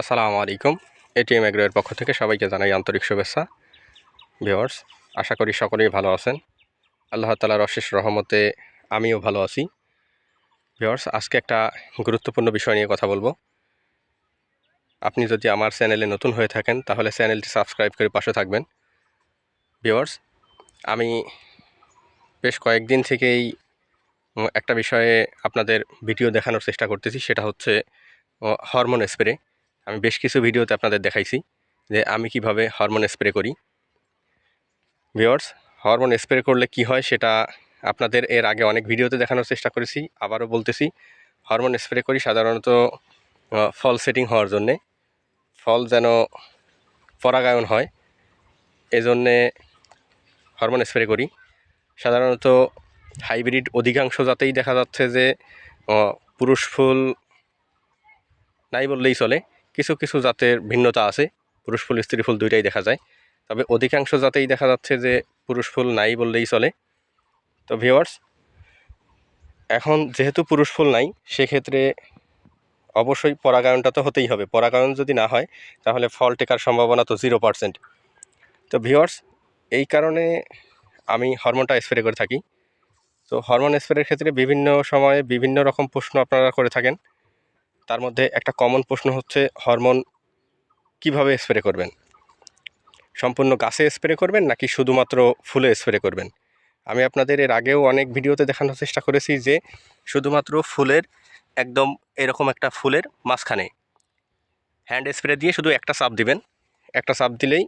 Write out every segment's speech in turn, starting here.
আসসালামু আলাইকুম। এটিএম এগ্রোয়ের পক্ষ থেকে সবাইকে জানাই আন্তরিক শুভেচ্ছা। ভিওয়ার্স আশা করি সকলেই ভালো আছেন। আল্লাহ তালার অশেষ রহমতে আমিও ভালো আছি। ভিওয়ার্স আজকে একটা গুরুত্বপূর্ণ বিষয় নিয়ে কথা বলব। আপনি যদি আমার চ্যানেলে নতুন হয়ে থাকেন, তাহলে চ্যানেলটি সাবস্ক্রাইব করে পাশে থাকবেন। ভিওয়ার্স আমি বেশ কয়েকদিন থেকেই একটা বিষয়ে আপনাদের ভিডিও দেখানোর চেষ্টা করতেছি, সেটা হচ্ছে হরমোন স্প্রে। আমি বেশ কিছু ভিডিওতে আপনাদের দেখাইছি যে আমি কীভাবে হরমোন স্প্রে করি। ভিওর্স হরমোন স্প্রে করলে কি হয় সেটা আপনাদের এর আগে অনেক ভিডিওতে দেখানোর চেষ্টা করেছি, আবারও বলতেছি। হরমোন স্প্রে করি সাধারণত ফল সেটিং হওয়ার জন্যে। ফল যেন পরাগায়ন হয়, এজন্যে হরমোন স্প্রে করি। সাধারণত হাইব্রিড অধিকাংশ জাতেই দেখা যাচ্ছে যে পুরুষ ফুল নাই বললেই চলে। কিছু কিছু জাতের ভিন্নতা আছে। পুরুষ ফুল, স্ত্রী ফুল দুইটাই দেখা যায়। তবে অধিকাংশ জাতেই দেখা যাচ্ছে যে পুরুষ ফুল নাই বললেই চলে। তো ভিওয়ার্স এখন যেহেতু পুরুষ ফুল নাই, সেক্ষেত্রে অবশ্যই পরাগায়নটা তো হতেই হবে। পরাগায়ন যদি না হয়, তাহলে ফল টেকার সম্ভাবনা তো জিরো পার্সেন্ট তো ভিওয়ার্স এই কারণে আমি হরমোনটা স্প্রে করে থাকি। তো হরমোন স্প্রের ক্ষেত্রে বিভিন্ন সময়ে বিভিন্ন রকম প্রশ্ন আপনারা করে থাকেন। তার মধ্যে একটা কমন প্রশ্ন হচ্ছে হরমোন কীভাবে স্প্রে করবেন? সম্পূর্ণ গাছে স্প্রে করবেন নাকি শুধুমাত্র ফুলে স্প্রে করবেন? আমি আপনাদের এর আগেও অনেক ভিডিওতে দেখানোর চেষ্টা করেছি যে, শুধুমাত্র ফুলের, একদম এরকম একটা ফুলের মাঝখানে হ্যান্ড স্প্রে দিয়ে শুধু একটা চাপ দিবেন। একটা চাপ দিলেই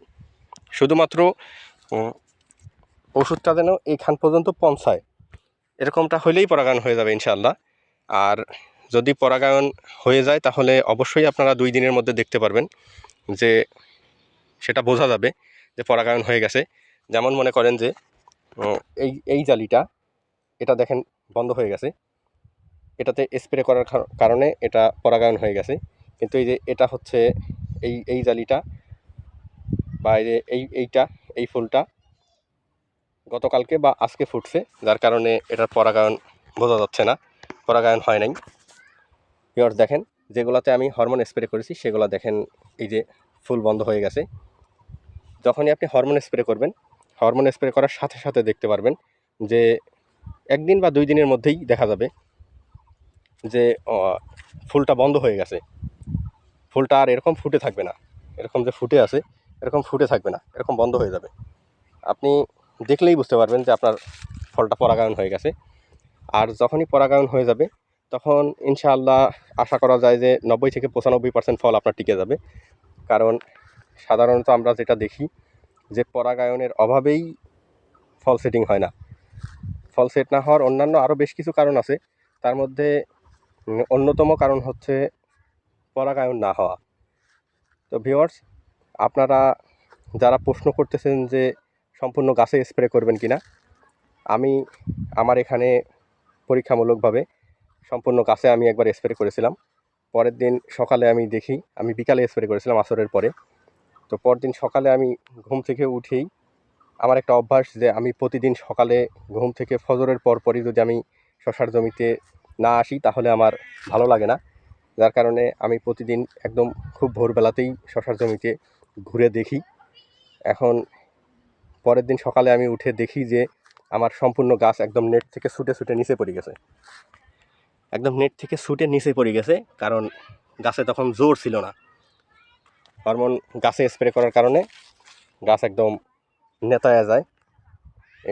শুধুমাত্র ওষুধটা যেন এইখান পর্যন্ত পৌঁছায়। এরকমটা হলেই পরাগায়ন হয়ে যাবে ইনশাআল্লাহ। আর যদি পরাগায়ন হয়ে যায়, তাহলে অবশ্যই আপনারা দুই দিনের মধ্যে দেখতে পারবেন যে সেটা বোঝা যাবে যে পরাগায়ন হয়ে গেছে। যেমন মনে করেন যে এই এই জালিটা, এটা দেখেন বন্ধ হয়ে গেছে। এটাতে স্প্রে করার কার- কারণে এটা পরাগায়ন হয়ে গেছে। কিন্তু এই যে এটা হচ্ছে এই এই জালিটা বা এই যে এই, এইটা, এই ফুলটা গতকালকে বা আজকে ফুটছে, যার কারণে এটার পরাগায়ন বোঝা যাচ্ছে না। পরাগায়ন হয় নাই। পিওর দেখেন, যেগুলোতে আমি হরমোন স্প্রে করেছি, সেগুলো দেখেন এই যে ফুল বন্ধ হয়ে গেছে। যখনই আপনি হরমোন স্প্রে করবেন হরমোন স্প্রে করার সাথে সাথে দেখতে পারবেন যে একদিন বা দুই দিনের মধ্যেই দেখা যাবে যে ফুলটা বন্ধ হয়ে গেছে। ফুলটা আর এরকম ফুটে থাকবে না। এরকম যে ফুটে আছে, এরকম ফুটে থাকবে না। এরকম বন্ধ হয়ে যাবে। আপনি দেখলেই বুঝতে পারবেন যে আপনার ফলটা পরাগায়ন হয়ে গেছে। আর যখনই পরাগায়ন হয়ে যাবে তখন ইনশাআল্লাহ আশা করা যায় যে নব্বই থেকে পঁচানব্বই পার্সেন্ট ফল আপনার টিকে যাবে। কারণ সাধারণত আমরা যেটা দেখি যে পরাগায়নের অভাবেই ফল সেটিং হয় না। ফল সেট না হওয়ার অন্যান্য আরও বেশ কিছু কারণ আছে। তার মধ্যে অন্যতম কারণ হচ্ছে পরাগায়ন না হওয়া। তো ভিওয়ার্স আপনারা যারা প্রশ্ন করতেছেন যে সম্পূর্ণ গাছে স্প্রে করবেন কিনা, আমি আমার এখানে পরীক্ষামূলকভাবে সম্পূর্ণ গাছে আমি একবার স্প্রে করেছিলাম। পরের দিন সকালে আমি দেখি, আমি বিকালে স্প্রে করেছিলাম আসরের পরে। তো পরদিন সকালে আমি ঘুম থেকে উঠেই আমার একটা অভ্যাস যে আমি প্রতিদিন সকালে ঘুম থেকে ফজরের পর পরই যদি আমি শশার জমিতে না আসি, তাহলে আমার ভালো লাগে না। যার কারণে আমি প্রতিদিন একদম খুব ভোরবেলাতেই শশার জমিতে ঘুরে দেখি। এখন পরের দিন সকালে আমি উঠে দেখি যে আমার সম্পূর্ণ গাছ একদম নেট থেকে ছুটে ছুটে নিচে পড়ে গেছে। একদম নেট থেকে ছুটে নিচে পড়ে গেছে, কারণ গাছে তখন জোর ছিল না। হরমোন গাছে স্প্রে করার কারণে গাছ একদম নেতায়া যায়।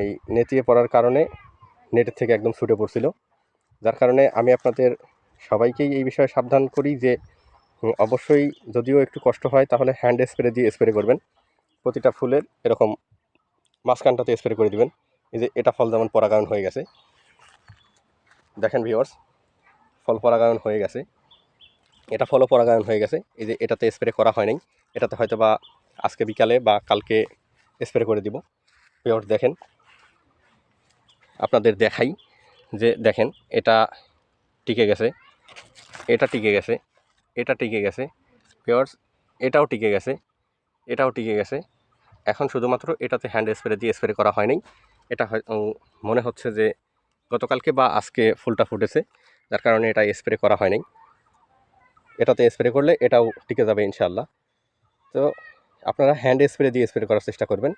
এই নেতিয়ে পড়ার কারণে নেটের থেকে একদম ছুটে পড়ছিল। যার কারণে আমি আপনাদের সবাইকেই এই বিষয়ে সাবধান করি যে অবশ্যই যদিও একটু কষ্ট হয়, তাহলে হ্যান্ড স্প্রে দিয়ে স্প্রে করবেন। প্রতিটা ফুলের এরকম মাঝখানটাতে স্প্রে করে দিবেন। এই যে এটা ফল যেমন পরাগায়ন হয়ে গেছে। দেখেন ভিওর্স ফল পরাগায়ন হয়ে গেছে। এটা ফলও পরাগায়ন হয়ে গেছে। এই যে এটাতে স্প্রে করা হয় নাই। এটাতে হয়তো বা আজকে বিকালে বা কালকে স্প্রে করে দিব। ভিওর্স দেখেন। আপনাদের দেখাই যে দেখেন, এটা টিকে গেছে। এটা টিকে গেছে। এটা টিকে গেছে। ভিওর্স এটাও টিকে গেছে। এটাও টিকে গেছে। এখন শুধুমাত্র এটাতে হ্যান্ড স্প্রে দিয়ে স্প্রে করা হয়নি এটা হয় মনে হচ্ছে যে গতকালকে বা আজকে ফুলটা ফুটেছে। যার কারণে এটা স্প্রে করা হয়নি। এটাতে স্প্রে করলে এটাও টিকে যাবে ইনশাল্লাহ তো আপনারা হ্যান্ড স্প্রে দিয়ে স্প্রে করার চেষ্টা করবেন।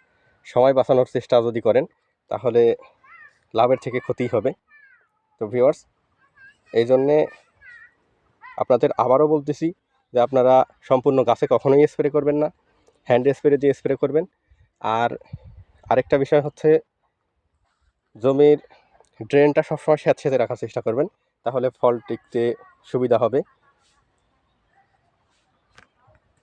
সময় বাঁচানোর চেষ্টা যদি করেন, তাহলে লাভের থেকে ক্ষতিই হবে। তো ভিওয়ার্স এই জন্যে আপনাদের আবারও বলতেছি যে আপনারা সম্পূর্ণ গাছে কখনোই স্প্রে করবেন না। হ্যান্ড স্প্রে দিয়ে স্প্রে করবেন। আর আরেকটা বিষয় হচ্ছে, জমির ড্রেনটা সবসময় স্যাঁতসেঁতে রাখার চেষ্টা করবেন। তাহলে ফল টিকতে সুবিধা হবে।